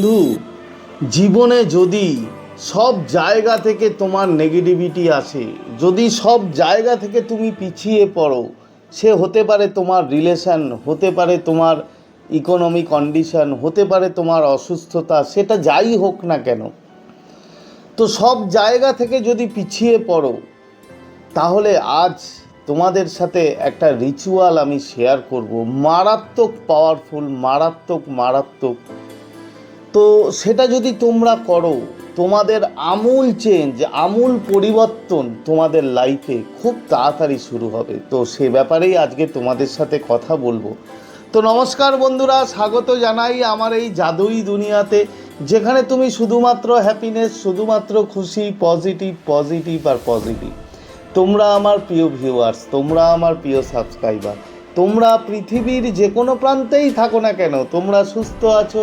বন্ধু, জীবনে যদি সব জায়গা থেকে তোমার নেগেটিভিটি আসে, যদি সব জায়গা থেকে তুমি পিছিয়ে পড়ো, সে হতে পারে তোমার রিলেশন হতে পারে তোমার ইকোনমি কন্ডিশন হতে পারে তোমার অসুস্থতা, সেটা যাই হোক না কেন। তো সব জায়গা থেকে যদি পিছিয়ে পড়ো, তাহলে আজ তোমাদের সাথে একটা রিচুয়াল আমি শেয়ার করব। মারাত্মক পাওয়ারফুল মারাত্মক মারাত্মক। তো সেটা যদি তোমরা করো, তোমাদের আমূল চেঞ্জ আমূল পরিবর্তন তোমাদের লাইফে খুব তাড়াতাড়ি শুরু হবে। তো সে ব্যাপারেই আজকে তোমাদের সাথে কথা বলব। তো নমস্কার বন্ধুরা, স্বাগত জানাই আমার এই জাদুই দুনিয়াতে, যেখানে তুমি শুধুমাত্র হ্যাপিনেস শুধুমাত্র খুশি পজিটিভ পজিটিভ আর পজিটিভ তোমরা আমার প্রিয় ভিউয়ার্স তোমরা আমার প্রিয় সাবস্ক্রাইবার তোমরা পৃথিবীর যে কোনো প্রান্তেই থাকো না কেন, তোমরা সুস্থ আছো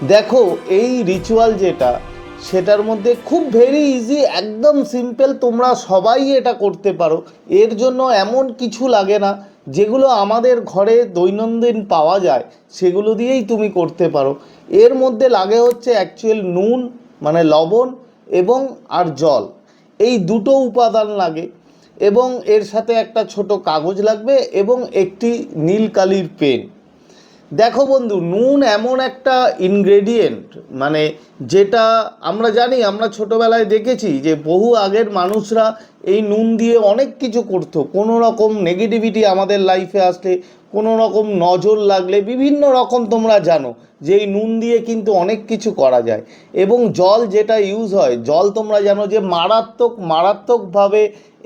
দেখো, এই রিচুয়াল যেটা, সেটার মধ্যে খুব ভেরি ইজি একদম সিম্পল তোমরা সবাই এটা করতে পারো। এর জন্য এমন কিছু লাগে না, যেগুলো আমাদের ঘরে দৈনন্দিন পাওয়া যায়, সেগুলো দিয়েই তুমি করতে পারো। এর মধ্যে লাগে হচ্ছে অ্যাকচুয়াল নুন মানে লবণ এবং আর জল। এই দুটো উপাদান লাগে এবং এর সাথে একটা ছোট কাগজ লাগবে এবং একটি নীল কালির পেন। দেখো বন্ধু, নুন এমন একটা ইনগ্রেডিয়েন্ট মানে যেটা আমরা জানি, আমরা ছোটোবেলায় দেখেছি যে বহু আগের মানুষরা এই নুন দিয়ে অনেক কিছু করতো। কোনো রকম নেগেটিভিটি আমাদের লাইফে আসলে, কোনো রকম নজর লাগলে, বিভিন্ন রকম তোমরা জানো যে এই নুন দিয়ে কিন্তু অনেক কিছু করা যায়। এবং জল যেটা ইউজ হয়, জল তোমরা জানো যে মারাত্মক, মারাত্মকভাবে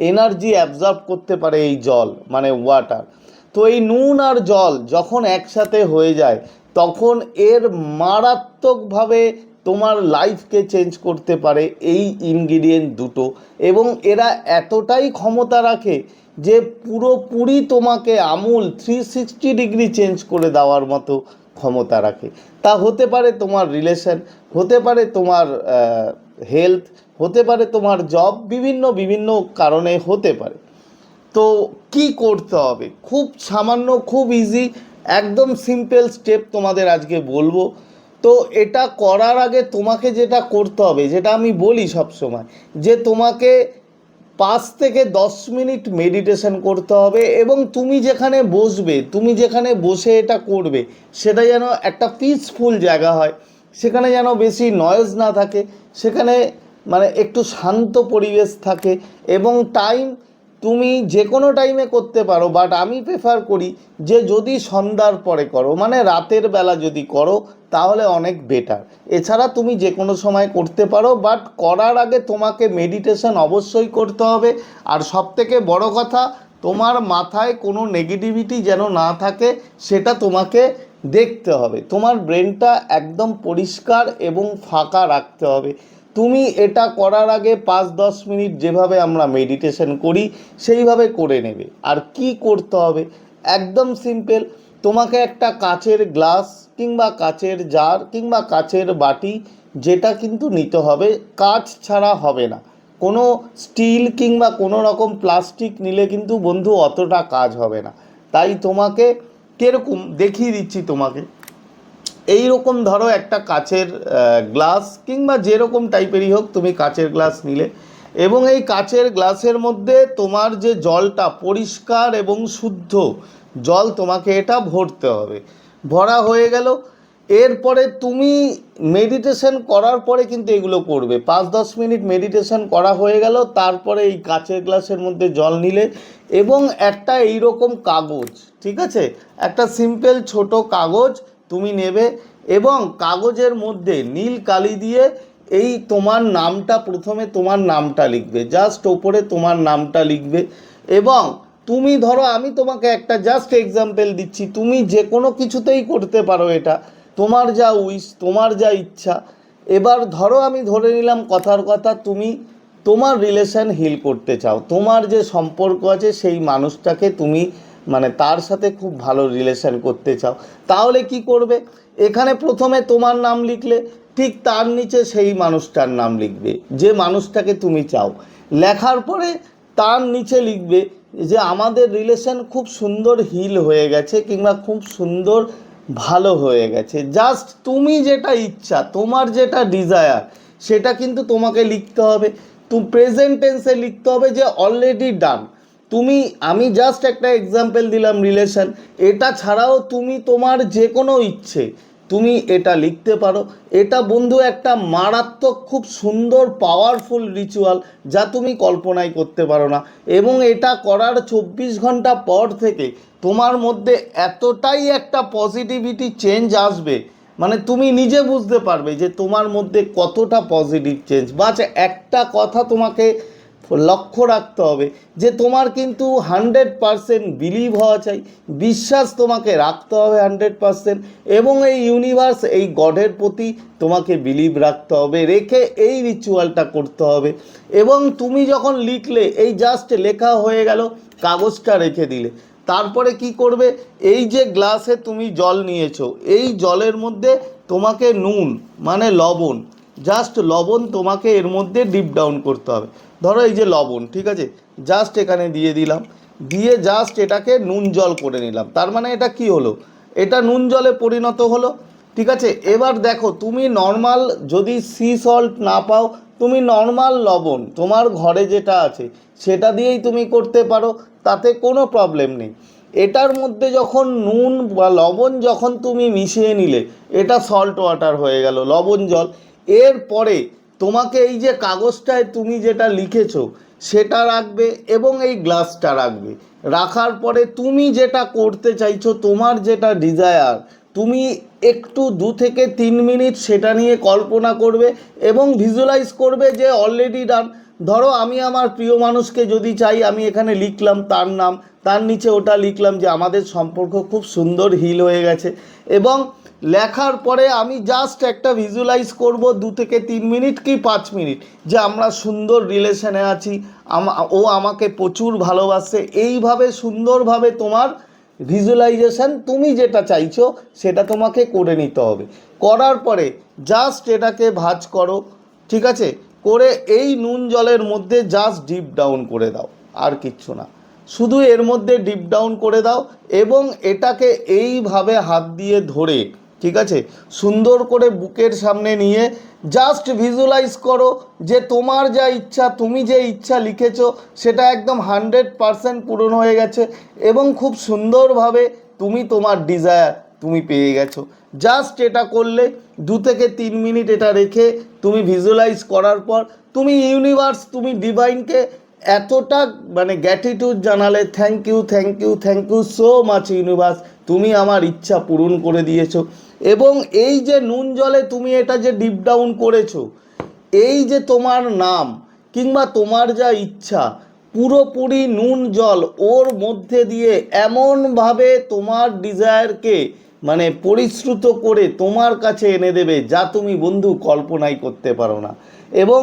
এনার্জি অ্যাবজর্ব করতে পারে এই জল মানে ওয়াটার তো এই নুন আর জল যখন একসাথে হয়ে যায়, তখন এর মারাত্মকভাবে তোমার লাইফকে চেঞ্জ করতে পারে এই ইনগ্রিডিয়েন্ট দুটো। এবং এরা এতটাই ক্ষমতা রাখে যে পুরোপুরি তোমাকে আমূল থ্রি সিক্সটি ডিগ্রি চেঞ্জ করে দেওয়ার মতো ক্ষমতা রাখে। তা হতে পারে তোমার রিলেশন হতে পারে তোমার হেলথ হতে পারে তোমার জব বিভিন্ন বিভিন্ন কারণে হতে পারে। তো কি করতে হবে? খুব সামান্য, খুব ইজি একদম সিম্পল স্টেপ তোমাদের আজকে বলব। তো এটা করার আগে তোমাকে যেটা করতে হবে, যেটা আমি বলি সব সময় যে তোমাকে পাঁচ থেকে দশ মিনিট মেডিটেশন করতে হবে এবং তুমি যেখানে বসবে, তুমি যেখানে বসে এটা করবে, সেটা যেন একটা পিসফুল জায়গা হয়। সেখানে যেন বেশি নয়েজ না থাকে, সেখানে মানে একটু শান্ত পরিবেশ থাকে এবং টাইম তুমি যে কোনো টাইমে করতে পারো বাট আমি প্রেফার করি যে যদি সন্ধ্যার পরে করো মানে রাতের বেলা যদি করো, তাহলে অনেক বেটার এছাড়া তুমি যে কোনো সময় করতে পারো বাট করার আগে তোমাকে মেডিটেশন অবশ্যই করতে হবে। আর সবথেকে বড় কথা, তোমার মাথায় কোনো নেগেটিভিটি যেন না থাকে, সেটা তোমাকে দেখতে হবে। তোমার ব্রেনটা একদম পরিষ্কার এবং ফাঁকা রাখতে হবে। তুমি এটা করার আগে পাঁচ, দশ মিনিট যেভাবে আমরা মেডিটেশন করি, সেইভাবে করে নেবে। আর কি করতে হবে? একদম সিম্পল তোমাকে একটা কাচের গ্লাস কিংবা কাচের জার কিংবা কাচের বাটি যেটা কিন্তু নিতে হবে, কাচ ছাড়া হবে না। কোনো স্টিল কিংবা কোনো রকম প্লাস্টিক নিলে কিন্তু বন্ধু অতটা কাজ হবে না। তাই তোমাকে কীরকম, দেখিয়ে দিচ্ছি তোমাকে। এই রকম ধরো একটা কাচের গ্লাস কিংবা যেরকম টাইপেরই হোক তুমি কাচের গ্লাস নিলে। এবং এই কাচের গ্লাসের মধ্যে তোমার যে জলটা পরিষ্কার এবং শুদ্ধ জল তোমাকে এটা ভরতে হবে। ভরা হয়ে গেল। এরপরে তুমি মেডিটেশন করার পরে কিন্তু এগুলো করবে। পাঁচ দশ মিনিট মেডিটেশন করা হয়ে গেল, তারপরে এই কাচের গ্লাসের মধ্যে জল নিলে এবং একটা এইরকম কাগজ, ঠিক আছে? একটা সিম্পল ছোট কাগজ তুমি নেবে এবং কাগজের মধ্যে নীল কালি দিয়ে এই তোমার নামটা প্রথমে তোমার নামটা লিখবে জাস্ট ওপরে তোমার নামটা লিখবে এবং তুমি ধরো আমি তোমাকে একটা জাস্ট এক্সাম্পল দিচ্ছি, তুমি যে কোনো কিছুতেই করতে পারো এটা, তোমার যা উইশ তোমার যা ইচ্ছা, এবার ধরো আমি ধরে নিলাম কথার কথা, তুমি তোমার রিলেশন হিল করতে চাও, তোমার যে সম্পর্ক আছে সেই মানুষটাকে তুমি মানে তার সাথে খুব ভালো রিলেশন করতে চাও। তাহলে কি করবে? এখানে প্রথমে তোমার নাম লিখলে, ঠিক তার নিচে সেই মানুষটার নাম লিখবে, যে মানুষটাকে তুমি চাও। লেখার পরে তার নিচে লিখবে যে, আমাদের রিলেশন খুব সুন্দর হিল হয়ে গেছে কিংবা খুব সুন্দর ভালো হয়ে গেছে। জাস্ট তুমি যেটা ইচ্ছা, তোমার যেটা ডিজায়ার সেটা কিন্তু তোমাকে লিখতে হবে। তু প্রেজেন্ট টেন্সে লিখতে হবে যে অলরেডি ডান তুমি, আমি জাস্ট একটা এক্সাম্পল দিলাম রিলেশন এটা ছাড়াও তুমি তোমার যে কোনো ইচ্ছে, তুমি এটা লিখতে পারো। এটা বন্ধু একটা মারাত্মক, খুব সুন্দর পাওয়ারফুল রিচুয়াল যা তুমি কল্পনাই করতে পারো না। এবং এটা করার চব্বিশ ঘণ্টা পর থেকে তোমার মধ্যে এতটাই একটা পজিটিভিটি চেঞ্জ আসবে। মানে তুমি নিজে বুঝতে পারবে যে তোমার মধ্যে কতটা পজিটিভ চেঞ্জ বা একটা কথা তোমাকে লক্ষ্য রাখতে হবে যে তোমার কিন্তু হান্ড্রেড পারসেন্ট বিলিভ হওয়া চাই, বিশ্বাস তোমাকে রাখতে হবে হান্ড্রেড পারসেন্ট এবং এই ইউনিভার্স এই গডের প্রতি তোমাকে বিলিভ রাখতে হবে, রেখে এই রিচুয়ালটা করতে হবে এবং তুমি যখন লিখলে, এই জাস্ট লেখা হয়ে গেল, কাগজটা রেখে দিলে, তারপরে কি করবে? এই যে গ্লাসে তুমি জল নিয়েছো, এই জলের মধ্যে তোমাকে নুন মানে লবণ জাস্ট লবণ তোমাকে এর মধ্যে ডিপ ডাউন করতে হবে। ধরো এই যে লবণ, ঠিক আছে? জাস্ট এখানে দিয়ে দিলাম। দিয়ে জাস্ট এটাকে নুন জল করে নিলাম। তার মানে এটা কি হলো? এটা নুন জলে পরিণত হলো, ঠিক আছে? এবার দেখো, তুমি নর্মাল যদি সি সল্ট না পাও, তুমি নর্মাল লবণ, তোমার ঘরে যেটা আছে, সেটা দিয়েই তুমি করতে পারো, তাতে কোনো প্রবলেম নেই। এটার মধ্যে যখন নুন বা লবণ যখন তুমি মিশিয়ে নিলে, এটা সল্ট ওয়াটার হয়ে গেল, লবণ জল। এরপরে তোমাকে এই যে কাগজটায় তুমি যেটা লিখেছো, সেটা রাখবে এবং এই গ্লাসটা রাখবে। রাখার পরে তুমি যেটা করতে চাইছো, তোমার যেটা ডিজায়ার তুমি একটু দু থেকে তিন মিনিট সেটা নিয়ে কল্পনা করবে এবং ভিজুয়ালাইজ করবে যে অলরেডি ডান ধরো আমি আমার প্রিয় মানুষকে যদি চাই, আমি এখানে লিখলাম তার নাম, তার নিচে ওটা লিখলাম যে আমাদের সম্পর্ক খুব সুন্দর হিল হয়ে গেছে। এবং লেখার পরে আমি জাস্ট একটা ভিজুয়ালাইজ করব দু থেকে তিন মিনিট কি পাঁচ মিনিট, যে আমরা সুন্দর রিলেশনে আছি ও আমাকে প্রচুর ভালোবাসে, এইভাবে সুন্দরভাবে তোমার ভিজুয়ালাইজেশন তুমি যেটা চাইছো সেটা তোমাকে করে নিতে হবে। করার পরে জাস্ট এটাকে ভাজ করো, ঠিক আছে? করে এই নুন জলের মধ্যে জাস্ট ডিপ ডাউন করে দাও, আর কিচ্ছু না। শুধু এর মধ্যে ডিপ ডাউন করে দাও, এবং এটাকে এইভাবে হাত দিয়ে ধরে ঠিক আছে? সুন্দর করে বুকের সামনে নিয়ে জাস্ট ভিজুয়ালাইজ করো যে তোমার যা ইচ্ছা, তুমি যে ইচ্ছা লিখেছ, সেটা একদম হান্ড্রেড পারসেন্ট পূরণ হয়ে গেছে এবং খুব সুন্দরভাবে তুমি তোমার ডিজায়ার তুমি পেয়ে গেছো। জাস্ট এটা করলে দু থেকে তিন মিনিট এটা রেখে তুমি ভিজুয়ালাইজ করার পর তুমি ইউনিভার্স তুমি ডিভাইনকে এতটা মানে গ্র্যাটিটিউড জানালে thank you thank you thank you so much universe তুমি আমার ইচ্ছা পূরণ করে দিয়েছ। এবং এই যে নুন জলে তুমি এটা যে ডিপ ডাউন করেছ, এই যে তোমার নাম কিংবা তোমার যা ইচ্ছা, পুরোপুরি নুন জল ওর মধ্যে দিয়ে এমনভাবে তোমার ডিজায়ারকে মানে পরিশ্রুত করে তোমার কাছে এনে দেবে, যা তুমি বন্ধু কল্পনাই করতে পারো না। এবং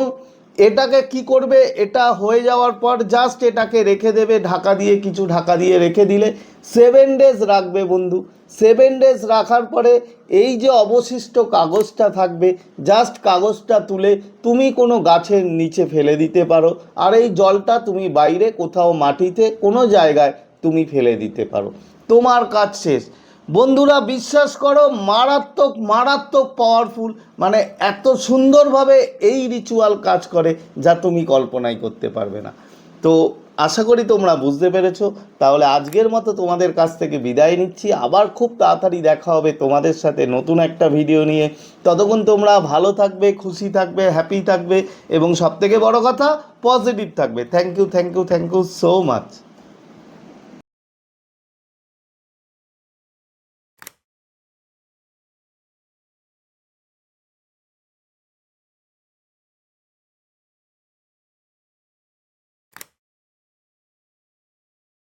এটাকে কি করবে? এটা হয়ে যাওয়ার পর জাস্ট এটাকে রেখে দেবে, ঢাকা দিয়ে কিছু ঢাকা দিয়ে রেখে দিলে সেভেন ডেজ রাখবে বন্ধু। সেভেন ডেজ রাখার পরে এই যে অবশিষ্ট কাগজটা থাকবে জাস্ট কাগজটা তুলে তুমি কোনো গাছের নিচে ফেলে দিতে পারো। আর এই জলটা তুমি বাইরে কোথাও মাটিতে কোনো জায়গায় তুমি ফেলে দিতে পারো। তোমার কাজ শেষ। বন্ধুরা বিশ্বাস করো, মারাত্মক মারাত্মক পাওয়ারফুল মানে এত সুন্দরভাবে এই রিচুয়াল কাজ করে যা তুমি কল্পনাই করতে পারবে না। তো আশা করি তোমরা বুঝতে পেরেছ, তাহলে আজকের মতো তোমাদের কাছ থেকে বিদায় নিচ্ছি। আবার খুব তাড়াতাড়ি দেখা হবে তোমাদের সাথে নতুন একটা ভিডিও নিয়ে। ততক্ষণ তোমরা ভালো থাকবে, খুশি থাকবে হ্যাপি থাকবে এবং সবথেকে বড় কথা পজিটিভ থাকবে। Thank you thank you thank you so much